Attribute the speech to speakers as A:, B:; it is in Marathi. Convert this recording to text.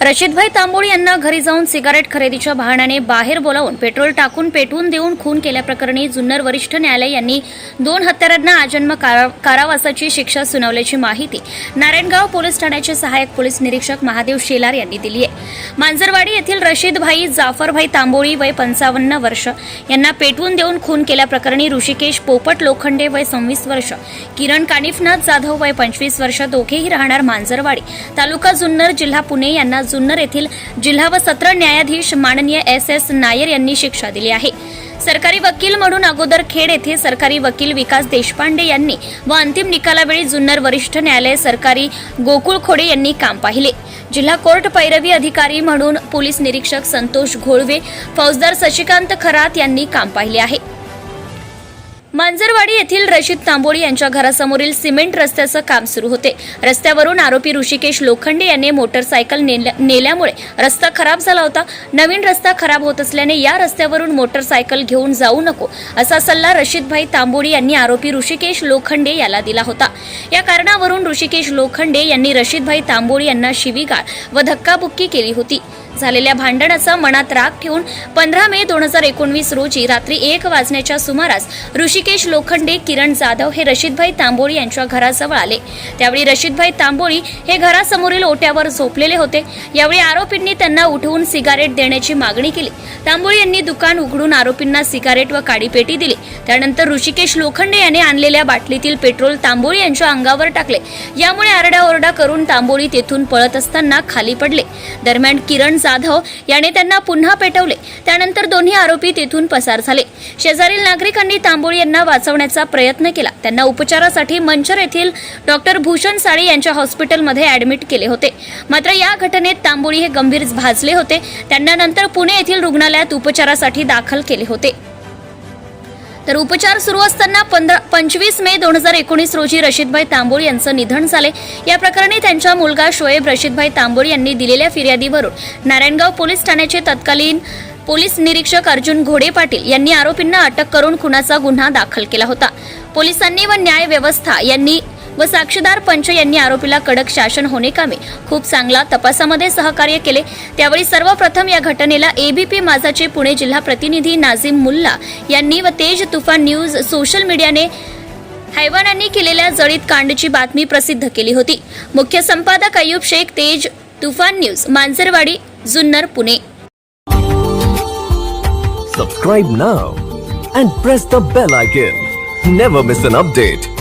A: रशीदभाई तांबोळी यांना घरी जाऊन सिगारेट खरेदीच्या बहाण्याने बाहेर बोलावून पेट्रोल टाकून पेटवून देऊन खून केल्याप्रकरणी जुन्नर वरिष्ठ न्यायालय यांनी दोन हत्यारांना आजन्म कारावासाची शिक्षा सुनावल्याची माहिती नारायणगाव पोलीस ठाण्याचे सहाय्यक पोलीस निरीक्षक महादेव शेलार यांनी दिली आहे. मांजरवाडी येथील रशीदभाई जाफरभाई तांबोळी वय पंचावन्न वर्ष यांना पेटवून देऊन खून केल्याप्रकरणी ऋषिकेश पोपट लोखंडे वय सव्वीस वर्ष किरण कानिफनाथ जाधव वय पंचवीस वर्ष दोघेही राहणार मांजरवाडी. तालुका जुन्नर जिल्हा पुणे यांना जुन्नर येथील जिल्हा व सत्र न्यायाधीश माननीय एस एस नायर यांनी शिक्षा दिली आहे. सरकारी वकील म्हणून अगोदर खेड येथे सरकारी वकील विकास देशपांडे यांनी व अंतिम निकालावेळी जुन्नर वरिष्ठ न्यायालय सरकारी गोकुळ खोडे यांनी काम पाहिले. जिल्हा कोर्ट पैरवी अधिकारी म्हणून पोलीस निरीक्षक संतोष घोळवे फौजदार शशिकांत खरात यांनी काम पाहिले आहे. मांजरवाडी येथील रशीद तांबोळी यांच्या घरासमोरील सिमेंट रस्त्याचं काम सुरू होते. रस्त्यावरून आरोपी ऋषिकेश लोखंडे यांनी मोटरसायकल नेल्या- नेल्यामुळे रस्ता खराब झाला होता. नवीन रस्ता खराब होत असल्याने या रस्त्यावरून मोटरसायकल घेऊन जाऊ नको असा सल्ला रशीदभाई तांबोळी यांनी आरोपी ऋषिकेश लोखंडे याला दिला होता. या कारणावरून ऋषिकेश लोखंडे यांनी रशीदभाई तांबोळी यांना शिवीगाळ व धक्काबुक्की केली होती. झालेल्या भांडणाचा मनात राग ठेवून पंधरा मे दोन हजार एकोणवीस रोजी रात्री एक वाजण्याच्या सुमारास ऋषिकेश लोखंडे किरण जाधव हे रशीदभाई तांबोळी यांच्या घराजवळ आले. त्यावेळी रशीदभाई तांबोळी हे घरासमोरील ओट्यावर झोपलेले होते. यावेळी आरोपींनी त्यांना उठवून सिगारेट देण्याची मागणी केली. तांबोळी यांनी दुकान उघडून आरोपींना सिगारेट व काडीपेटी दिली. त्यानंतर ऋषिकेश लोखंडे याने आणलेल्या बाटलीतील पेट्रोल तांबोळी यांच्या अंगावर टाकले. यामुळे आरडाओरडा करून तांबोळी तेथून पळत असताना खाली पडले. दरम्यान किरण जाधव याने त्यांना पुन्हा पेटवले. त्यानंतर दोन्ही आरोपी तिथून पसार झाले. शेजारील नागरिकांनी तांबोळी यांना वाचवण्याचा प्रयत्न केला. त्यांना उपचारासाठी मंचर येथील डॉक्टर भूषण साळे यांच्या हॉस्पिटलमध्ये ऍडमिट केले होते. मात्र या घटनेत तांबोळी हे गंभीर भाजले होते. त्यांना नंतर पुणे येथील रुग्णालयात उपचारासाठी दाखल केले होते. तर उपचार सुरू असताना पंधरा पंचवीस मे दोन हजार एकोणीस रोजी रशीदभाई तांबोळ यांचं निधन झाले. या प्रकरणी त्यांचा मुलगा शोएब रशीदभाई तांबोळ यांनी दिलेल्या फिर्यादीवरून नारायणगाव पोलीस ठाण्याचे तत्कालीन पोलीस निरीक्षक अर्जुन घोडे पाटील यांनी आरोपींना अटक करून खुनाचा गुन्हा दाखल केला होता. पोलिसांनी व न्याय व्यवस्था यांनी व साक्षीदार पंच यांनी आरोपीला कडक शासन होणे कामे खूप चांगला तपासामध्ये सहकार्य केले त्यावेळी सर्वप्रथम या घटनेला एबीपी माझाचे पुणे जिल्हा प्रतिनिधी नाझीम मुल्ला यांनी व तेज तुफान न्यूज सोशल मीडियाने हैवानांनी केलेल्या जळीत कांडची बातमी प्रसिद्ध केली होती मुख्य संपादक Ayub Shaikh Tej Tufan news Manjarwadi Junnar Pune
B: Subscribe now and press the bell icon. Never miss an update.